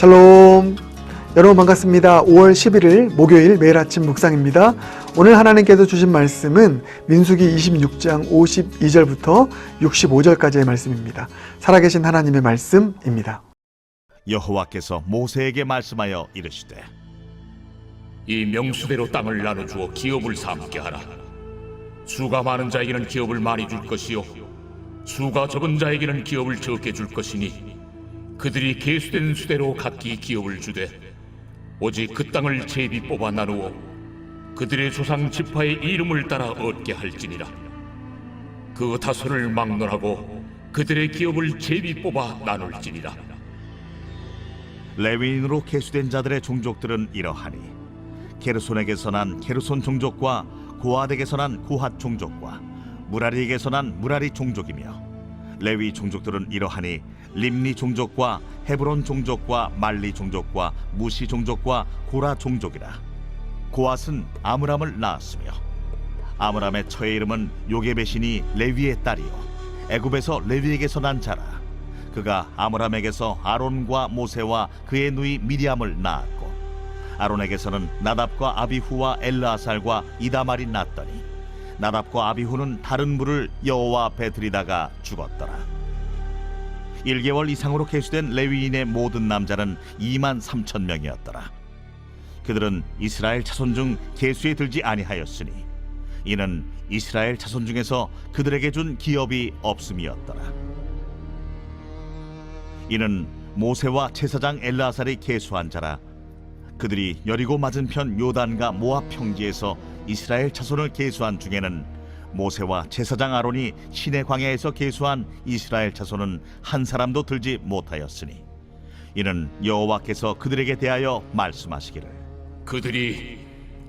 샬롬. 여러분 반갑습니다. 5월 11일 목요일 매일 아침 묵상입니다. 오늘 하나님께서 주신 말씀은 민수기 26장 52절부터 65절까지의 말씀입니다. 살아계신 하나님의 말씀입니다. 여호와께서 모세에게 말씀하여 이르시되 이 명수대로 땅을 나눠 주어 기업을 삼게 하라. 수가 많은 자에게는 기업을 많이 줄 것이요, 수가 적은 자에게는 기업을 적게 줄 것이니 그들이 계수된 수대로 각기 기업을 주되 오직 그 땅을 제비 뽑아 나누어 그들의 조상 지파의 이름을 따라 얻게 할지니라. 그 다소를 막론하고 그들의 기업을 제비 뽑아 나눌지니라. 레위인으로 계수된 자들의 종족들은 이러하니 게르손에게서 난 게르손 종족과 고핫에게서 난 고핫 종족과 무라리에게서 난 무라리 종족이며 레위 종족들은 이러하니 림니 종족과 헤브론 종족과 말리 종족과 무시 종족과 고라 종족이라. 고핫은 아므람을 낳았으며 아므람의 처의 이름은 요게베시니 레위의 딸이요. 애굽에서 레위에게서 난 자라. 그가 아므람에게서 아론과 모세와 그의 누이 미리암을 낳았고 아론에게서는 나답과 아비후와 엘르아살과 이다말이 낳더니 나답과 아비후는 다른 물을 여호와 앞에 들이다가 죽었더라 1개월 이상으로 계수된 레위인의 모든 남자는 2만 3천 명이었더라. 그들은 이스라엘 자손 중 계수에 들지 아니하였으니 이는 이스라엘 자손 중에서 그들에게 준 기업이 없음이었더라. 이는 모세와 제사장 엘라살이 계수한 자라. 그들이 여리고 맞은편 요단과 모압 평지에서 이스라엘 자손을 계수한 중에는 모세와 제사장 아론이 시내 광야에서 계수한 이스라엘 자손은 한 사람도 들지 못하였으니 이는 여호와께서 그들에게 대하여 말씀하시기를 그들이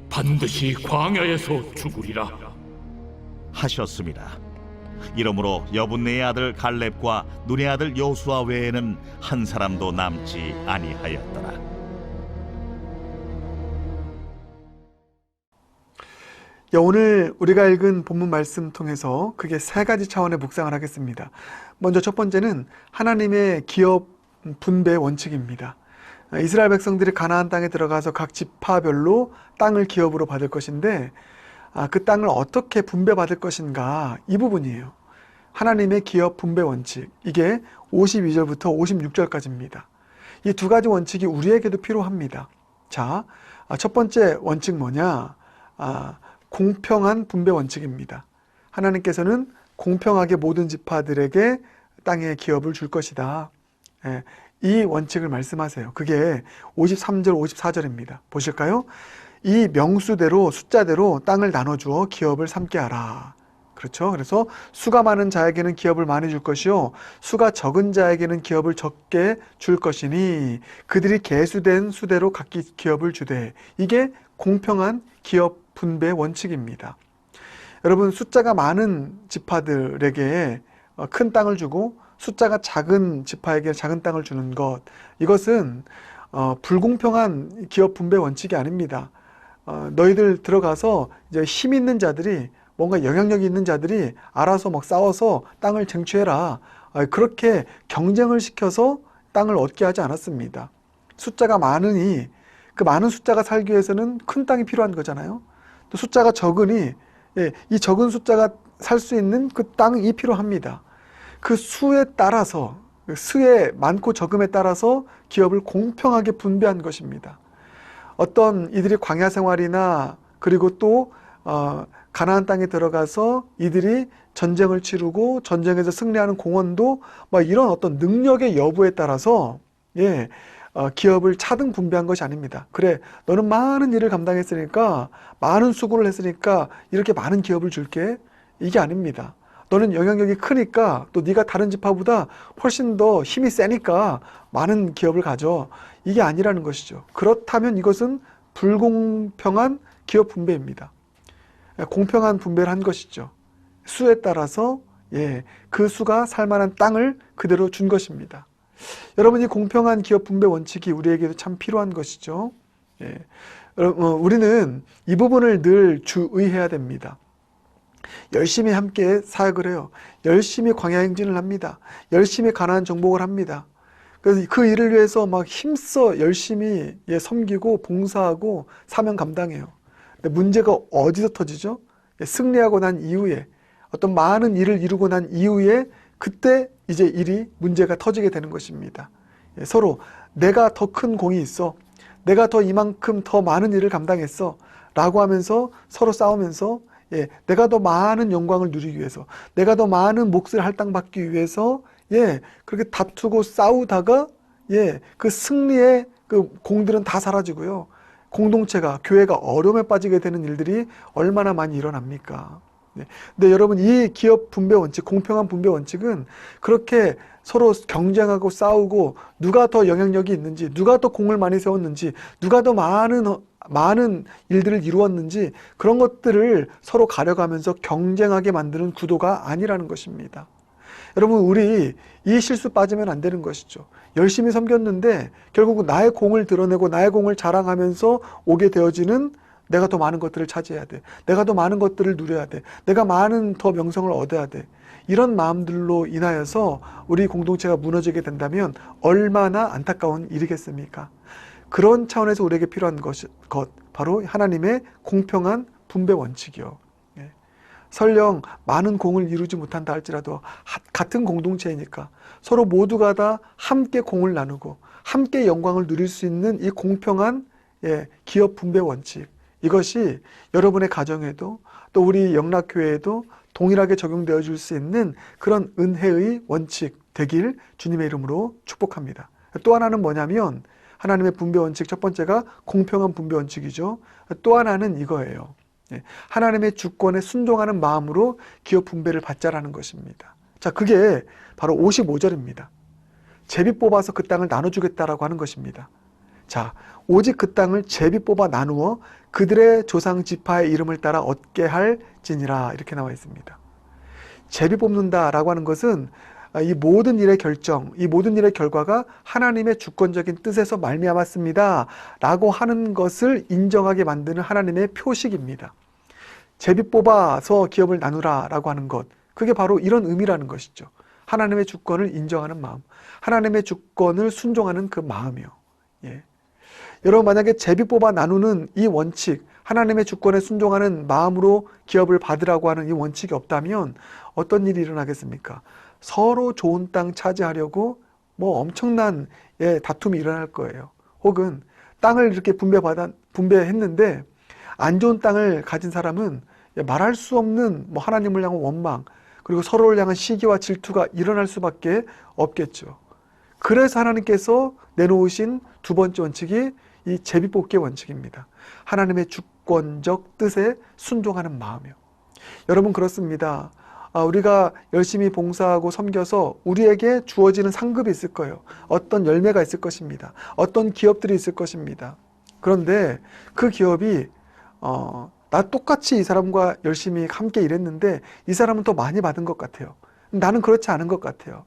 반드시 광야에서 죽으리라. 하셨습니다. 이러므로 여분네의 아들 갈렙과 눈의 아들 여호수아 외에는 한 사람도 남지 아니하였더라. 오늘 우리가 읽은 본문 말씀 통해서 크게 세 가지 차원의 묵상을 하겠습니다. 먼저 첫 번째는 하나님의 기업 분배 원칙입니다. 이스라엘 백성들이 가나안 땅에 들어가서 각 지파별로 땅을 기업으로 받을 것인데 아, 그 땅을 어떻게 분배받을 것인가 이 부분이에요. 하나님의 기업 분배 원칙 이게 52절부터 56절까지입니다. 이 두 가지 원칙이 우리에게도 필요합니다. 자, 아, 첫 번째 원칙 뭐냐? 아, 공평한 분배 원칙입니다. 하나님께서는 공평하게 모든 지파들에게 땅의 기업을 줄 것이다. 예, 이 원칙을 말씀하세요. 그게 53절, 54절입니다. 보실까요? 이 명수대로 숫자대로 땅을 나눠주어 기업을 삼게 하라. 그렇죠. 그래서 수가 많은 자에게는 기업을 많이 줄 것이요. 수가 적은 자에게는 기업을 적게 줄 것이니 그들이 개수된 수대로 각기 기업을 주되 이게 공평한 기업 분배 원칙입니다. 여러분 숫자가 많은 지파들에게 어, 큰 땅을 주고 숫자가 작은 지파에게 작은 땅을 주는 것 이것은 어, 불공평한 기업 분배 원칙이 아닙니다. 어, 너희들 들어가서 이제 힘 있는 자들이 뭔가 영향력이 있는 자들이 알아서 막 싸워서 땅을 쟁취해라. 아, 그렇게 경쟁을 시켜서 땅을 얻게 하지 않았습니다. 숫자가 많으니 그 많은 숫자가 살기 위해서는 큰 땅이 필요한 거잖아요. 또 숫자가 적으니 예, 이 적은 숫자가 살 수 있는 그 땅이 필요합니다. 그 수에 따라서 그 수의 많고 적음에 따라서 기업을 공평하게 분배한 것입니다. 어떤 이들이 광야 생활이나 그리고 또 어, 가나안 땅에 들어가서 이들이 전쟁을 치르고 전쟁에서 승리하는 공헌도 막 이런 어떤 능력의 여부에 따라서 예, 어, 기업을 차등 분배한 것이 아닙니다. 그래, 너는 많은 일을 감당했으니까 많은 수고를 했으니까 이렇게 많은 기업을 줄게. 이게 아닙니다. 너는 영향력이 크니까 또 네가 다른 지파보다 훨씬 더 힘이 세니까 많은 기업을 가져. 이게 아니라는 것이죠. 그렇다면 이것은 불공평한 기업 분배입니다. 공평한 분배를 한 것이죠. 수에 따라서 예, 그 수가 살만한 땅을 그대로 준 것입니다. 여러분 이 공평한 기업 분배 원칙이 우리에게도 참 필요한 것이죠. 예. 여러분, 어, 우리는 이 부분을 늘 주의해야 됩니다. 열심히 함께 사역을 해요. 열심히 광야 행진을 합니다. 열심히 가나안 정복을 합니다. 그래서 그 일을 위해서 막 힘써 열심히 예, 섬기고 봉사하고 사명 감당해요. 근데 문제가 어디서 터지죠? 예, 승리하고 난 이후에 어떤 많은 일을 이루고 난 이후에 그때 이제 일이 문제가 터지게 되는 것입니다. 예, 서로 내가 더 큰 공이 있어. 내가 더 이만큼 더 많은 일을 감당했어. 라고 하면서 서로 싸우면서 예, 내가 더 많은 영광을 누리기 위해서, 내가 더 많은 몫을 할당받기 위해서 예, 그렇게 다투고 싸우다가 예, 그 승리의 그 공들은 다 사라지고요. 공동체가 교회가 어려움에 빠지게 되는 일들이 얼마나 많이 일어납니까? 네. 근데 여러분 이 기업 분배 원칙, 공평한 분배 원칙은 그렇게 서로 경쟁하고 싸우고 누가 더 영향력이 있는지, 누가 더 공을 많이 세웠는지, 누가 더 많은 어- 많은 일들을 이루었는지 그런 것들을 서로 가려가면서 경쟁하게 만드는 구도가 아니라는 것입니다. 여러분 우리 이 실수 빠지면 안 되는 것이죠. 열심히 섬겼는데 결국 나의 공을 드러내고 나의 공을 자랑하면서 오게 되어지는 내가 더 많은 것들을 차지해야 돼. 내가 더 많은 것들을 누려야 돼. 내가 많은 더 명성을 얻어야 돼. 이런 마음들로 인하여서 우리 공동체가 무너지게 된다면 얼마나 안타까운 일이겠습니까? 그런 차원에서 우리에게 필요한 것이, 것, 바로 하나님의 공평한 분배 원칙이요. 예. 설령 많은 공을 이루지 못한다 할지라도 하- 같은 공동체이니까 서로 모두가 다 함께 공을 나누고 함께 영광을 누릴 수 있는 이 공평한 예, 기업 분배 원칙 이것이 여러분의 가정에도 또 우리 영락교회에도 동일하게 적용되어 줄 수 있는 그런 은혜의 원칙 되길 주님의 이름으로 축복합니다. 또 하나는 뭐냐면 하나님의 분배 원칙 첫 번째가 공평한 분배 원칙이죠. 또 하나는 이거예요. 예, 하나님의 주권에 순종하는 마음으로 기업 분배를 받자라는 것입니다. 자, 그게 바로 55절입니다. 제비 뽑아서 그 땅을 나눠주겠다라고 하는 것입니다. 자, 오직 그 땅을 제비 뽑아 나누어 그들의 조상 지파의 이름을 따라 얻게 할지니라 이렇게 나와 있습니다. 제비 뽑는다라고 하는 것은 아, 이 모든 일의 결정, 이 모든 일의 결과가 하나님의 주권적인 뜻에서 말미암았습니다라고 하는 것을 인정하게 만드는 하나님의 표식입니다. 제비 뽑아서 기업을 나누라라고 하는 것, 그게 바로 이런 의미라는 것이죠. 하나님의 주권을 인정하는 마음, 하나님의 주권을 순종하는 그 마음이요. 예. 여러분 만약에 제비 뽑아 나누는 이 원칙, 하나님의 주권에 순종하는 마음으로 기업을 받으라고 하는 이 원칙이 없다면 어떤 일이 일어나겠습니까? 서로 좋은 땅 차지하려고 뭐 엄청난 예, 다툼이 일어날 거예요. 혹은 땅을 이렇게 분배받아 분배했는데 안 좋은 땅을 가진 사람은 예, 말할 수 없는 뭐 하나님을 향한 원망 그리고 서로를 향한 시기와 질투가 일어날 수밖에 없겠죠. 그래서 하나님께서 내놓으신 두 번째 원칙이 이 제비뽑기 원칙입니다. 하나님의 주권적 뜻에 순종하는 마음이요. 여러분 그렇습니다. 아, 우리가 열심히 봉사하고 섬겨서 우리에게 주어지는 상급이 있을 거예요. 어떤 열매가 있을 것입니다. 어떤 기업들이 있을 것입니다. 그런데 그 기업이 어, 나 똑같이 이 사람과 열심히 함께 일했는데 이 사람은 더 많이 받은 것 같아요. 나는 그렇지 않은 것 같아요.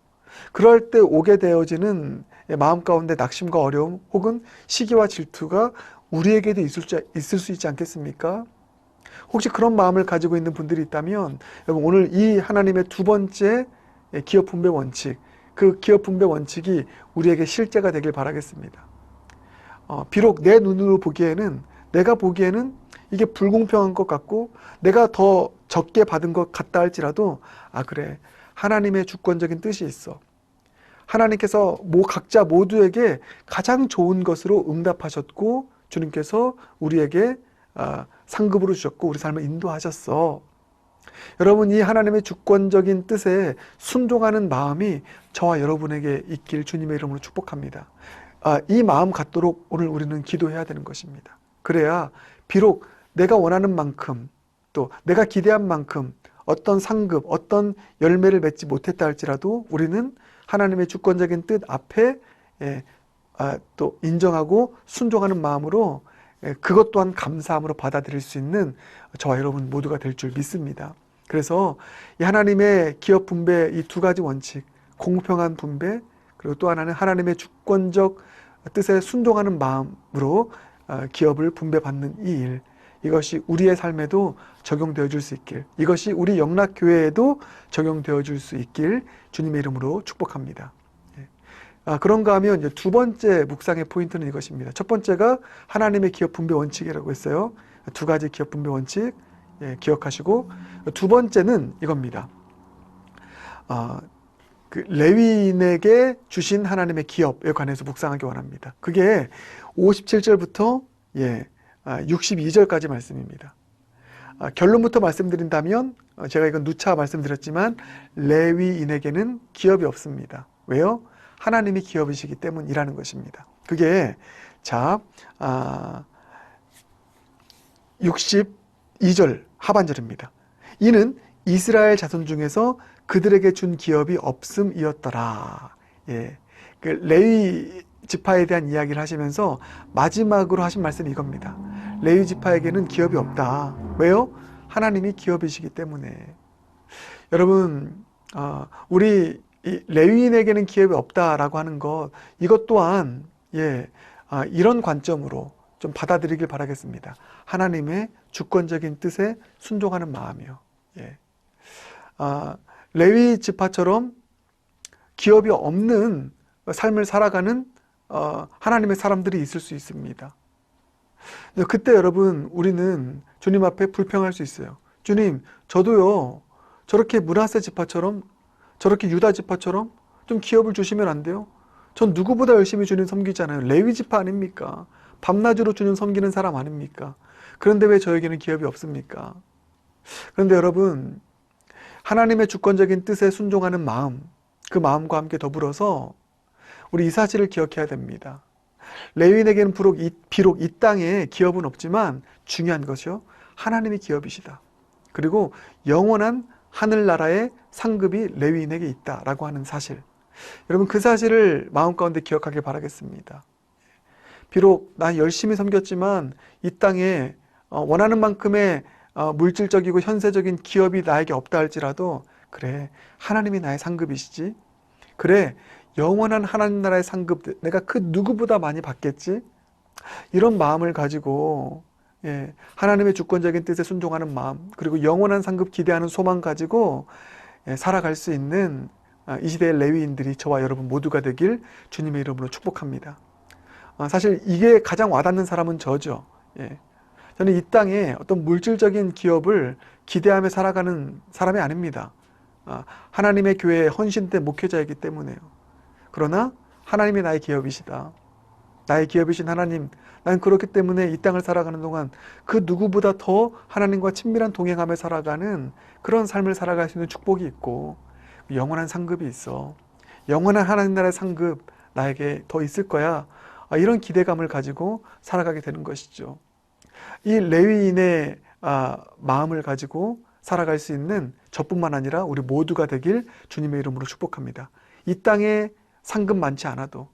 그럴 때 오게 되어지는 마음 가운데 낙심과 어려움 혹은 시기와 질투가 우리에게도 있을, 수, 있을 수 있지 않겠습니까? 혹시 그런 마음을 가지고 있는 분들이 있다면 여러분 오늘 이 하나님의 두 번째 기업 분배 원칙 그 기업 분배 원칙이 우리에게 실제가 되길 바라겠습니다. 어, 비록 내 눈으로 보기에는 내가 보기에는 이게 불공평한 것 같고 내가 더 적게 받은 것 같다 할지라도 아 그래 하나님의 주권적인 뜻이 있어. 하나님께서 모 각자 모두에게 가장 좋은 것으로 응답하셨고 주님께서 우리에게 아, 상급으로 주셨고 우리 삶을 인도하셨어. 여러분 이 하나님의 주권적인 뜻에 순종하는 마음이 저와 여러분에게 있길 주님의 이름으로 축복합니다. 아, 이 마음 갖도록 오늘 우리는 기도해야 되는 것입니다. 그래야 비록 내가 원하는 만큼 또 내가 기대한 만큼 어떤 상급, 어떤 열매를 맺지 못했다 할지라도 우리는 하나님의 주권적인 뜻 앞에 예, 아, 또 인정하고 순종하는 마음으로 예, 그것 또한 감사함으로 받아들일 수 있는 저와 여러분 모두가 될 줄 믿습니다. 그래서 이 하나님의 기업 분배 이 두 가지 원칙, 공평한 분배 그리고 또 하나는 하나님의 주권적 뜻에 순종하는 마음으로 어, 기업을 분배받는 이 일, 이것이 우리의 삶에도 적용되어 줄 수 있길, 이것이 우리 영락교회에도 적용되어 줄 수 있길 주님의 이름으로 축복합니다. 예. 아, 그런가 하면 두 번째 묵상의 포인트는 이것입니다. 첫 번째가 하나님의 기업 분배 원칙이라고 했어요. 두 가지 기업 분배 원칙 예, 기억하시고 두 번째는 이겁니다. 아, 그 레위인에게 주신 하나님의 기업에 관해서 묵상하기 원합니다. 그게 57절부터 예, 아, 62절까지 말씀입니다. 아, 결론부터 말씀드린다면 어, 제가 이건 누차 말씀드렸지만 레위인에게는 기업이 없습니다. 왜요? 하나님이 기업이시기 때문이라는 것입니다. 그게 자 아, 62절 하반절입니다. 이는 이스라엘 자손 중에서 그들에게 준 기업이 없음이었더라. 예. 그 레위 지파에 대한 이야기를 하시면서 마지막으로 하신 말씀이 이겁니다. 레위 지파에게는 기업이 없다. 왜요? 하나님이 기업이시기 때문에. 여러분, 어, 우리 이 레위인에게는 기업이 없다라고 하는 것, 이것 또한 예, 아, 이런 관점으로 좀 받아들이길 바라겠습니다. 하나님의 주권적인 뜻에 순종하는 마음이요. 예. 아, 레위 지파처럼 기업이 없는 삶을 살아가는 어, 하나님의 사람들이 있을 수 있습니다. 그때 여러분 우리는 주님 앞에 불평할 수 있어요. 주님, 저도요 저렇게 문하세 지파처럼 저렇게 유다 지파처럼 좀 기업을 주시면 안 돼요? 전 누구보다 열심히 주님 섬기잖아요. 레위 지파 아닙니까? 밤낮으로 주님 섬기는 사람 아닙니까? 그런데 왜 저에게는 기업이 없습니까? 그런데 여러분 하나님의 주권적인 뜻에 순종하는 마음, 그 마음과 함께 더불어서 우리 이 사실을 기억해야 됩니다. 레위인에게는 비록 이, 비록 이 땅에 기업은 없지만 중요한 것이요. 하나님이 기업이시다. 그리고 영원한 하늘나라의 상급이 레위인에게 있다라고 하는 사실. 여러분 그 사실을 마음 가운데 기억하길 바라겠습니다. 비록 난 열심히 섬겼지만 이 땅에 어, 원하는 만큼의 어, 물질적이고 현세적인 기업이 나에게 없다 할지라도 그래 하나님이 나의 상급이시지 그래 영원한 하나님 나라의 상급 내가 그 누구보다 많이 받겠지 이런 마음을 가지고 예, 하나님의 주권적인 뜻에 순종하는 마음 그리고 영원한 상급 기대하는 소망 가지고 예, 살아갈 수 있는 아, 이 시대의 레위인들이 저와 여러분 모두가 되길 주님의 이름으로 축복합니다. 아, 사실 이게 가장 와닿는 사람은 저죠. 예. 저는 이 땅에 어떤 물질적인 기업을 기대하며 살아가는 사람이 아닙니다. 아, 하나님의 교회에 헌신된 목회자이기 때문에요. 그러나 하나님이 나의 기업이시다. 나의 기업이신 하나님, 난 그렇기 때문에 이 땅을 살아가는 동안 그 누구보다 더 하나님과 친밀한 동행하며 살아가는 그런 삶을 살아갈 수 있는 축복이 있고 영원한 상급이 있어. 영원한 하나님 나라의 상급 나에게 더 있을 거야. 아, 이런 기대감을 가지고 살아가게 되는 것이죠. 이 레위인의 아, 마음을 가지고 살아갈 수 있는 저뿐만 아니라 우리 모두가 되길 주님의 이름으로 축복합니다. 이 땅에 상급 많지 않아도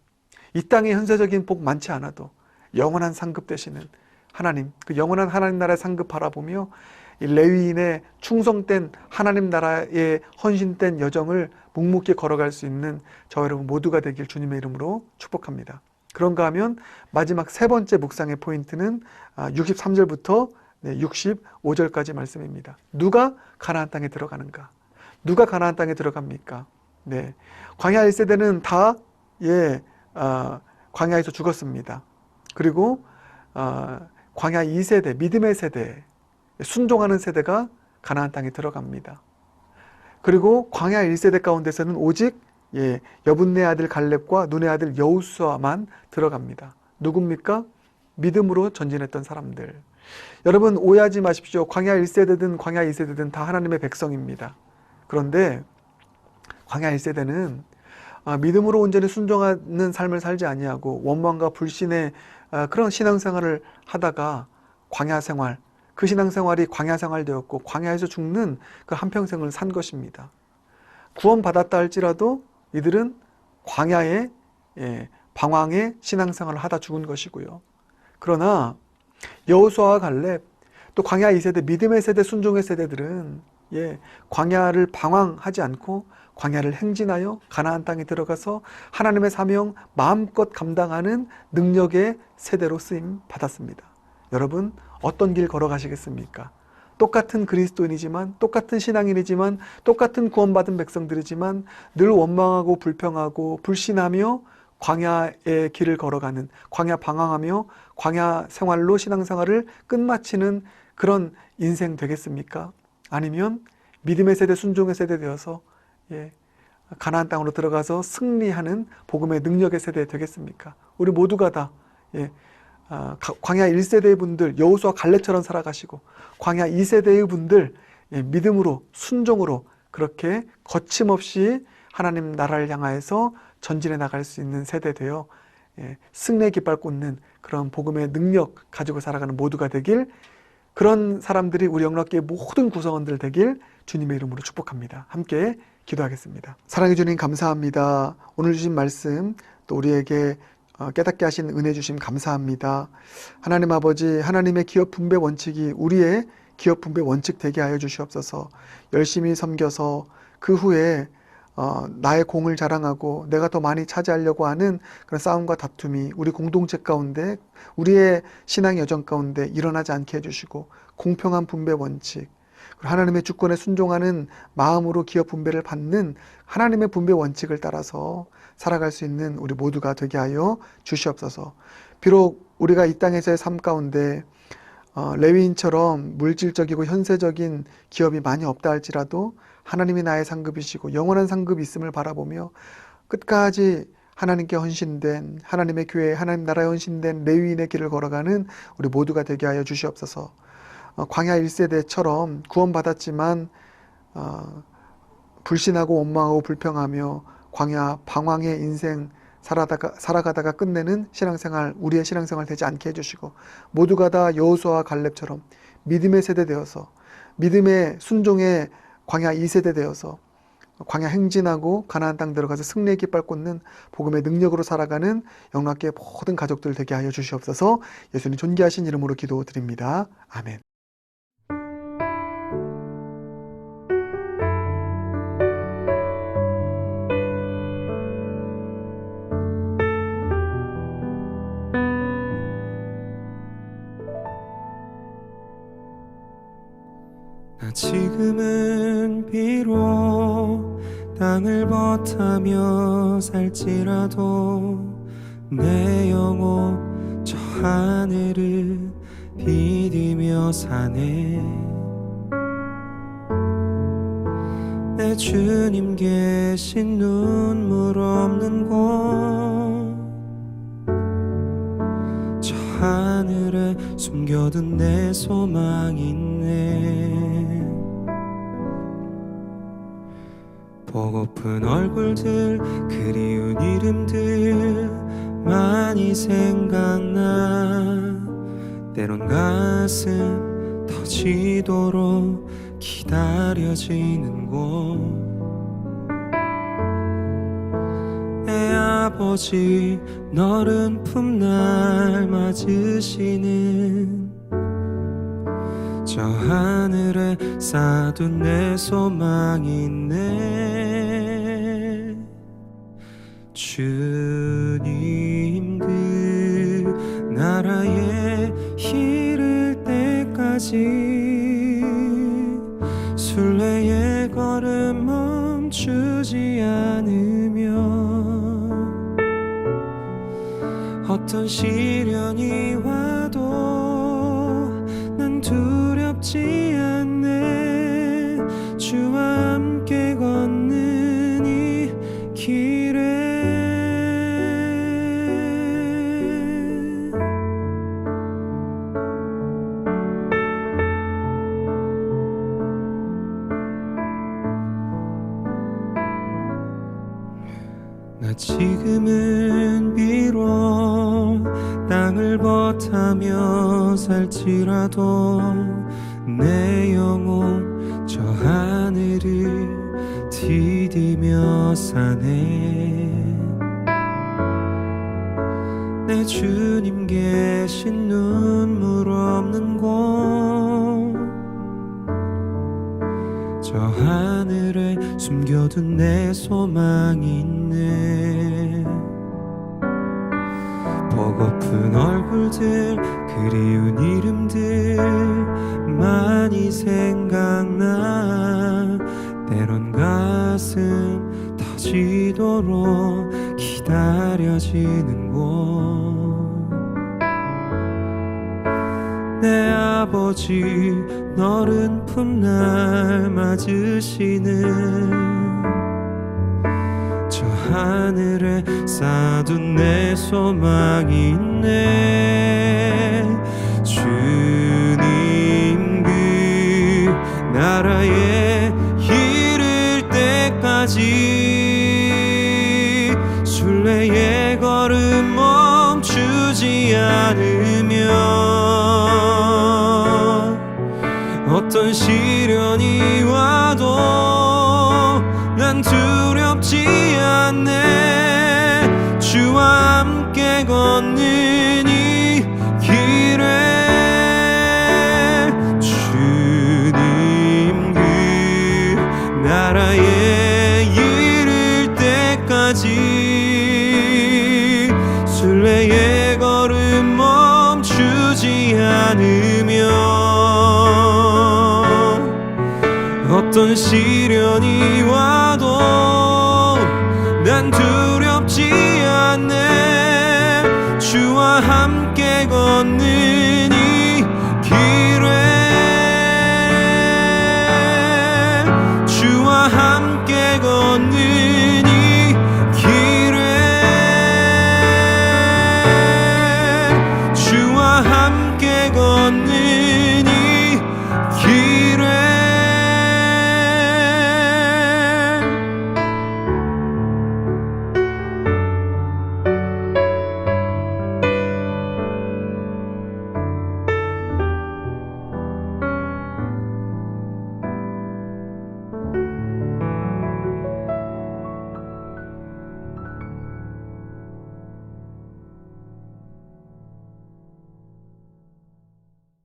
이 땅에 현세적인 복 많지 않아도 영원한 상급 되시는 하나님, 그 영원한 하나님 나라의 상급 바라보며 이 레위인의 충성된 하나님 나라의 헌신된 여정을 묵묵히 걸어갈 수 있는 저 여러분 모두가 되길 주님의 이름으로 축복합니다. 그런가 하면 마지막 세 번째 묵상의 포인트는 63절부터 65절까지 말씀입니다. 누가 가나안 땅에 들어가는가? 누가 가나안 땅에 들어갑니까? 네, 광야 1세대는 다 예, 아, 광야에서 죽었습니다. 그리고 아, 광야 2세대, 믿음의 세대, 순종하는 세대가 가나안 땅에 들어갑니다. 그리고 광야 1세대 가운데서는 오직 예, 여분네 아들 갈렙과 눈의 아들 여우수아만 들어갑니다. 누굽니까? 믿음으로 전진했던 사람들. 여러분 오해하지 마십시오. 광야 1세대든 광야 2세대든 다 하나님의 백성입니다. 그런데 광야 1세대는 아, 믿음으로 온전히 순종하는 삶을 살지 아니하고 원망과 불신의 아, 그런 신앙생활을 하다가 광야 생활, 그 신앙생활이 광야 생활 되었고 광야에서 죽는 그 한평생을 산 것입니다. 구원받았다 할지라도 이들은 광야의 예, 방황의 신앙생활을 하다 죽은 것이고요. 그러나 여호수아와 갈렙 또 광야 2세대 믿음의 세대 순종의 세대들은 예, 광야를 방황하지 않고 광야를 행진하여 가나안 땅에 들어가서 하나님의 사명 마음껏 감당하는 능력의 세대로 쓰임 받았습니다. 여러분 어떤 길 걸어가시겠습니까? 똑같은 그리스도인이지만 똑같은 신앙인이지만 똑같은 구원받은 백성들이지만 늘 원망하고 불평하고 불신하며 광야의 길을 걸어가는 광야 방황하며 광야 생활로 신앙생활을 끝마치는 그런 인생 되겠습니까? 아니면 믿음의 세대, 순종의 세대 되어서 예, 가나안 땅으로 들어가서 승리하는 복음의 능력의 세대 되겠습니까? 우리 모두가 다 예, 아, 가- 광야 1세대의 분들 여호수아 갈렙처럼 살아가시고 광야 2세대의 분들 예, 믿음으로 순종으로 그렇게 거침없이 하나님 나라를 향하여서 전진해 나갈 수 있는 세대 되어 예, 승리의 깃발 꽂는 그런 복음의 능력 가지고 살아가는 모두가 되길 그런 사람들이 우리 영락교의 모든 구성원들 되길 주님의 이름으로 축복합니다. 함께 기도하겠습니다. 사랑해 주님 감사합니다. 오늘 주신 말씀 또 우리에게 어, 깨닫게 하신 은혜 주심 감사합니다. 하나님 아버지 하나님의 기업 분배 원칙이 우리의 기업 분배 원칙 되게 하여 주시옵소서. 열심히 섬겨서 그 후에 어, 나의 공을 자랑하고 내가 더 많이 차지하려고 하는 그런 싸움과 다툼이 우리 공동체 가운데 우리의 신앙 여정 가운데 일어나지 않게 해주시고 공평한 분배 원칙 하나님의 주권에 순종하는 마음으로 기업 분배를 받는 하나님의 분배 원칙을 따라서 살아갈 수 있는 우리 모두가 되게 하여 주시옵소서. 비록 우리가 이 땅에서의 삶 가운데 어, 레위인처럼 물질적이고 현세적인 기업이 많이 없다 할지라도 하나님이 나의 상급이시고 영원한 상급이 있음을 바라보며 끝까지 하나님께 헌신된 하나님의 교회 하나님 나라에 헌신된 레위인의 길을 걸어가는 우리 모두가 되게 하여 주시옵소서. 어, 광야 1세대처럼 구원받았지만 어, 불신하고 원망하고 불평하며 광야 방황의 인생 살아다가, 살아가다가 끝내는 신앙생활 우리의 신앙생활 되지 않게 해주시고 모두가 다 여호수아와 갈렙처럼 믿음의 세대 되어서 믿음의 순종의 광야 2세대 되어서 광야 행진하고 가나안 땅 들어가서 승리의 깃발 꽂는 복음의 능력으로 살아가는 영락계 모든 가족들 되게 하여 주시옵소서 예수님 존귀하신 이름으로 기도드립니다. 아멘. 나 지금은 비록 땅을 버타며 살지라도 내 영혼 저 하늘을 비디며 사네. 내 주님 계신 눈물 없는 곳 저 하늘에 숨겨둔 내 소망 있네 보고픈 얼굴들 그리운 이름들 많이 생각나. 때론 가슴 터지도록 기다려지는 곳. 내 아버지 너른 품날 맞으시는 저 하늘에 쌓둔 내 소망 있네 주님 그 나라에 이를 때까지 순례의 걸음 멈추지 않으며 어떤 시련이 와도 난 두렵지 지금은 비록 땅을 버타며 살지라도 내 영혼 저 하늘을 디디며 사네. 내 주님 계신 눈물 없는 곳 저 하늘에 숨겨둔 내 소망 있네. 보 고픈 얼굴들 그리운 이름들 많이 생각나. 때론 가슴 터지도록 기다 기다려지는 곳. 내 아버지 너른 품 날 맞으시는 저 하늘에 쌓아둔 내 소망이 있네. 주님 그 나라에 이를 때까지 어떤 시련이 와도 난 두렵지 않네. 주와 함께 걷는 이 길에 주와 함께 걷는